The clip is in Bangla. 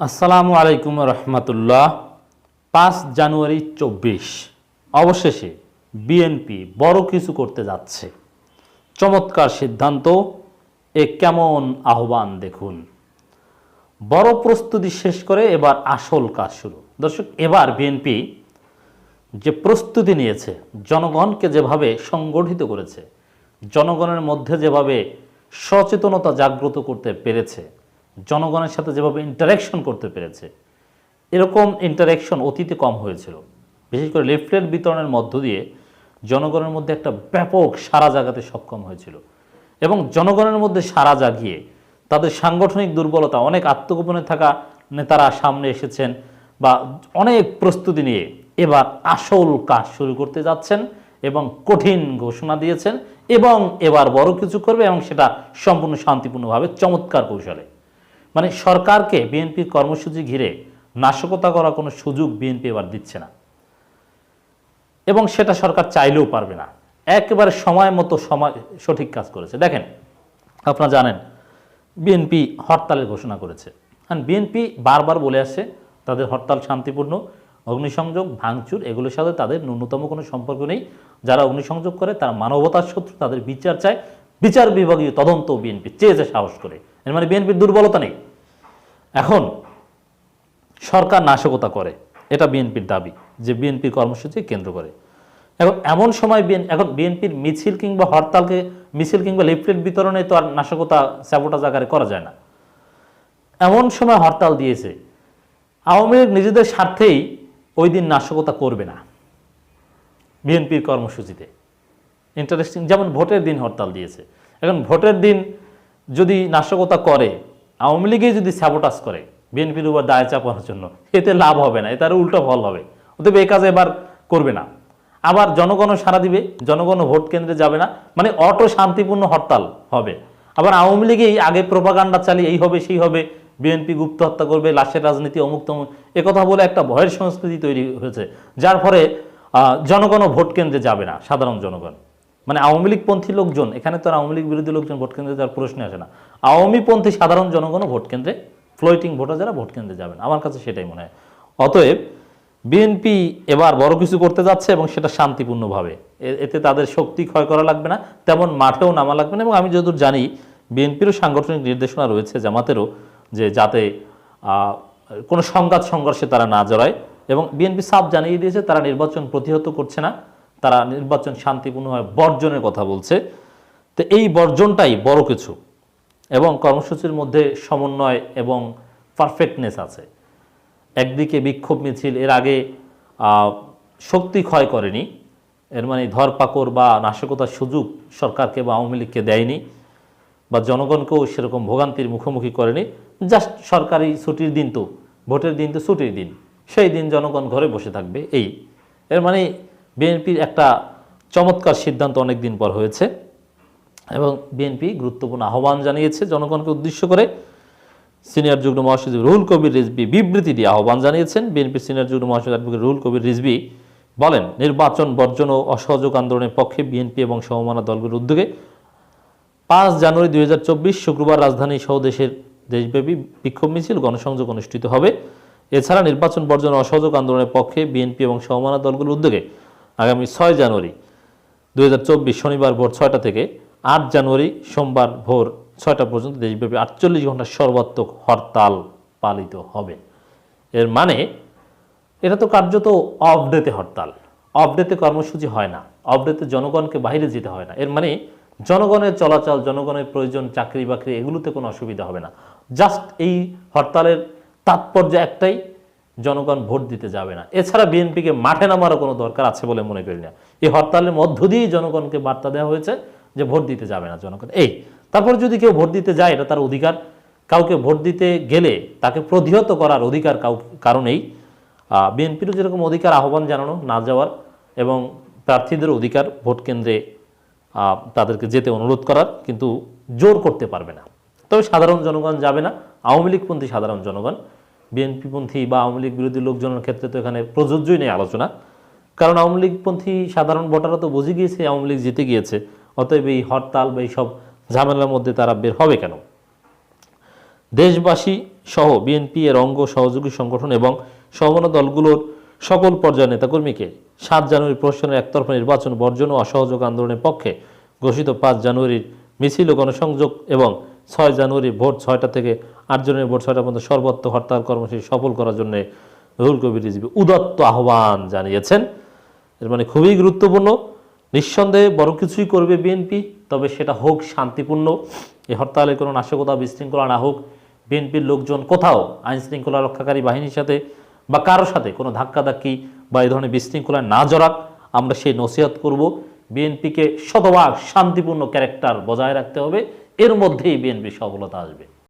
আসসালামু আলাইকুম রহমতুল্লাহ। পাঁচ জানুয়ারি চব্বিশ। অবশেষে বিএনপি বড় কিছু করতে যাচ্ছে। চমৎকার সিদ্ধান্ত। এ কেমন আহ্বান দেখুন। বড় প্রস্তুতি শেষ করে এবার আসল কাজ শুরু। দর্শক, এবার বিএনপি যে প্রস্তুতি নিয়েছে, জনগণকে যেভাবে সংগঠিত করেছে, জনগণের মধ্যে যেভাবে সচেতনতা জাগ্রত করতে পেরেছে জনগণের সাথে যেভাবে ইন্টারাকশন করতে পেরেছে, এরকম ইন্টারাকশন অতীতে কম হয়েছিল। বিশেষ করে লিফলেট বিতরণের মধ্য দিয়ে জনগণের মধ্যে একটা ব্যাপক সারা জাগাতে সক্ষম হয়েছিল এবং জনগণের মধ্যে সারা জাগিয়ে তাদের সাংগঠনিক দুর্বলতা, অনেক আত্মগোপনে থাকা নেতারা সামনে এসেছেন বা অনেক প্রস্তুতি নিয়ে এবার আসল কাজ শুরু করতে যাচ্ছেন এবং কঠিন ঘোষণা দিয়েছেন এবং এবার বড় কিছু করবে এবং সেটা সম্পূর্ণ শান্তিপূর্ণভাবে চমৎকার কৌশলে। মানে সরকারকে বিএনপির কর্মসূচি ঘিরে নাশকতা করার কোনো সুযোগ বিএনপি এবার দিচ্ছে না। এবং সেটা সরকার চাইলেও পারবে না। একেবারে সময় মতো সময়, সঠিক কাজ করেছে। দেখেন, আপনারা জানেন, বিএনপি হরতালের ঘোষণা করেছে। কারণ বিএনপি বারবার বলে আসছে তাদের হরতাল শান্তিপূর্ণ, অগ্নিসংযোগ, ভাঙচুর, এগুলোর সাথে তাদের ন্যূনতম কোনো সম্পর্ক নেই। যারা অগ্নিসংযোগ করে, তারা মানবতার শত্রু, তাদের বিচার চায়। বিচার বিভাগীয় তদন্ত বিএনপি চেয়েছে সাহস করে। এর মানে বিএনপির দুর্বলতা নেই। এখন সরকার নাশকতা করে। এটা বিএনপির দাবি যে বিএনপির কর্মসূচি কেন্দ্র করে। এখন এমন সময় এখন বিএনপির মিছিল কিংবা হরতালকে, মিছিল কিংবা লিফলেট বিতরণে তো আর নাশকতা, স্যাবোটাজ আকারে করা যায় না। এমন সময় হরতাল দিয়েছে। আওয়ামী লীগ নিজেদের স্বার্থেই ওই দিন নাশকতা করবে না। বিএনপির কর্মসূচিতে। ইন্টারেস্টিং যেমন ভোটের দিন হরতাল দিয়েছে। এখন ভোটের দিন যদি নাশকতা করে, আওয়ামী লীগে যদি স্যাবোটাস করে বিএনপির উপর দায় চাপানোর জন্য, এতে লাভ হবে না, এতে আরও উল্টো ফল হবে। অতএব এই কাজ এবার করবে না। আবার জনগণও সারা দিবে জনগণও ভোট কেন্দ্রে যাবে না মানে অটো শান্তিপূর্ণ হরতাল হবে। আবার আওয়ামী লীগেই আগে প্রোপাগান্ডা চালিয়ে এই হবে, সেই হবে বিএনপি গুপ্ত হত্যা করবে, লাশের রাজনীতি অমুক তমুক কথা বলে একটা ভয়ের সংস্কৃতি তৈরি হয়েছে, যার ফলে জনগণও ভোট কেন্দ্রে যাবে না, সাধারণ জনগণ। মানে আওয়ামী লীগপন্থী লোকজন, এখানে তো আওয়ামী লীগ বিরোধী লোকজন ভোট কেন্দ্রে যাওয়ার প্রশ্ন আসে না। আওয়ামীপন্থী সাধারণ জনগণও ভোট কেন্দ্রে, ফ্লোটিং ভোটার যারা ভোট কেন্দ্রে যাবেন। আমার কাছে সেটাই মনে হয়। অতএব বিএনপি এবার বড় কিছু করতে যাচ্ছে এবং সেটা শান্তিপূর্ণভাবে। এতে তাদের শক্তি ক্ষয় করা লাগবে না, তেমন মাঠেও নামা লাগবে না এবং আমি যতদূর জানি, বিএনপিরও সাংগঠনিক নির্দেশনা রয়েছে জামাতেরও যে যাতে কোনো সংঘাত সংঘর্ষে তারা না জড়ায় এবং বিএনপি সাফ জানিয়ে দিয়েছে, তারা নির্বাচন প্রতিহত করছে না। তারা নির্বাচন শান্তিপূর্ণভাবে বর্জনের কথা বলছে। তো এই বর্জনটাই বড় কিছু এবং কর্মসূচির মধ্যে সমন্বয় এবং পারফেক্টনেস আছে। একদিকে বিক্ষোভ মিছিল, এর আগে শক্তি ক্ষয় করেনি। এর মানে ধরপাকড় বা নাশকতার সুযোগ সরকারকে বা আওয়ামী লীগকে দেয়নি বা জনগণকেও সেরকম ভোগান্তির মুখোমুখি করেনি। জাস্ট সরকারি ছুটির দিন তো, ভোটের দিন তো ছুটির দিন। সেই দিন জনগণ ঘরে বসে থাকবে, এই। এর মানে বিএনপির একটা চমৎকার সিদ্ধান্ত অনেক দিন পর হয়েছে এবং বিএনপি গুরুত্বপূর্ণ আহ্বান জানিয়েছে জনগণকে উদ্দেশ্য করে। সিনিয়র যুগ্ম মহাসচিব রুহুল কবির রিজবি বিবৃতি দিয়ে আহ্বান জানিয়েছেন। বিএনপির সিনিয়র যুগ্ম মহাসচিব অ্যাডভোকেট রুহুল কবির রিজবি বলেন, নির্বাচন বর্জন ও অসহযোগ আন্দোলনের পক্ষে বিএনপি এবং সমমানা দলগুলোর উদ্যোগে পাঁচ জানুয়ারি দুই হাজার চব্বিশ শুক্রবার রাজধানী সহ দেশের দেশব্যাপী বিক্ষোভ মিছিল গণসংযোগ অনুষ্ঠিত হবে। এছাড়া নির্বাচন বর্জন অসহযোগ আন্দোলনের পক্ষে বিএনপি এবং সমমানা দলগুলোর উদ্যোগে আগামী ছয় জানুয়ারি দু হাজার চব্বিশ শনিবার ভোর ছয়টা থেকে আট জানুয়ারি সোমবার ভোর ছয়টা পর্যন্ত দেশব্যাপী আটচল্লিশ ঘণ্টা সর্বাত্মক হরতাল পালিত হবে। এর মানে এটা তো কার্যত অফ ডেতে হরতাল। অফ ডেতে কর্মসূচি হয় না। অফ ডেতে জনগণকে বাইরে যেতে হয় না। এর মানে জনগণের চলাচল, জনগণের প্রয়োজন চাকরি বাকরি এগুলোতে কোনো অসুবিধা হবে না। জাস্ট এই হরতালের তাৎপর্য একটাই জনগণ ভোট দিতে যাবে না। এছাড়া বিএনপিকে মাঠে নামারও কোনো দরকার আছে বলে মনে করি না। এই হরতালের মধ্য দিয়েই জনগণকে বার্তা দেওয়া হয়েছে যে ভোট দিতে যাবে না জনগণ। এই, তারপর যদি কেউ ভোট দিতে যায়, এটা তার অধিকার। কাউকে ভোট দিতে গেলে তাকে প্রতিহত করার অধিকার কাউ, কারণেই বিএনপিরও যেরকম অধিকার, আহ্বান জানানো না যাওয়ার এবং প্রার্থীদের অধিকার ভোট কেন্দ্রে তাদেরকে যেতে অনুরোধ করার কিন্তু জোর করতে পারবে না। তবে সাধারণ জনগণ যাবে না। আওয়ামী লীগপন্থী সাধারণ জনগণ বিএনপিপন্থী বা আওয়ামী লীগ বিরোধী লোকজনের ক্ষেত্রে তো এখানে প্রযোজ্যই নেই আলোচনা। কারণ আওয়ামী লীগপন্থী সাধারণ ভোটাররা তো বুঝে গিয়েছে আওয়ামী লীগ জিতে গিয়েছে। অতএব এই হরতাল বা এইসব ঝামেলার মধ্যে তারা বের হবে কেন? দেশবাসী সহ বিএনপি এর অঙ্গ সহযোগী সংগঠন এবং সমমনা দলগুলোর সকল পর্যায়ের নেতাকর্মীকে সাত জানুয়ারি প্রশাসনের একতরফা নির্বাচন বর্জন ও অসহযোগ আন্দোলনের পক্ষে ঘোষিত পাঁচ জানুয়ারির মিছিল ও গণসংযোগ এবং ছয় জানুয়ারি ভোট ছয়টা থেকে আট জানুয়ারি ভোট ছয়টা পর্যন্ত সর্বত্র হরতাল কর্মসূচি সফল করার জন্য রুহুল কবির রিজভী উদাত্ত আহ্বান জানিয়েছেন। এর মানে খুবই গুরুত্বপূর্ণ। নিঃসন্দেহে বড় কিছুই করবে বিএনপি, তবে সেটা হোক শান্তিপূর্ণ। এই হরতালে কোনো নাশকতা, বিশৃঙ্খলা না হোক, বিএনপির লোকজন কোথাও আইন শৃঙ্খলা রক্ষাকারী বাহিনীর সাথে বা কারোর সাথে কোনো ধাক্কাধাক্কি বা এই ধরনের বিশৃঙ্খলায় না জড়াক, আমরা সেই নসিহত করব। বিএনপিকে শতভাগ শান্তিপূর্ণ ক্যারেক্টার বজায় রাখতে হবে। এর মধ্যেই বিএনপি সফলতা আসবে।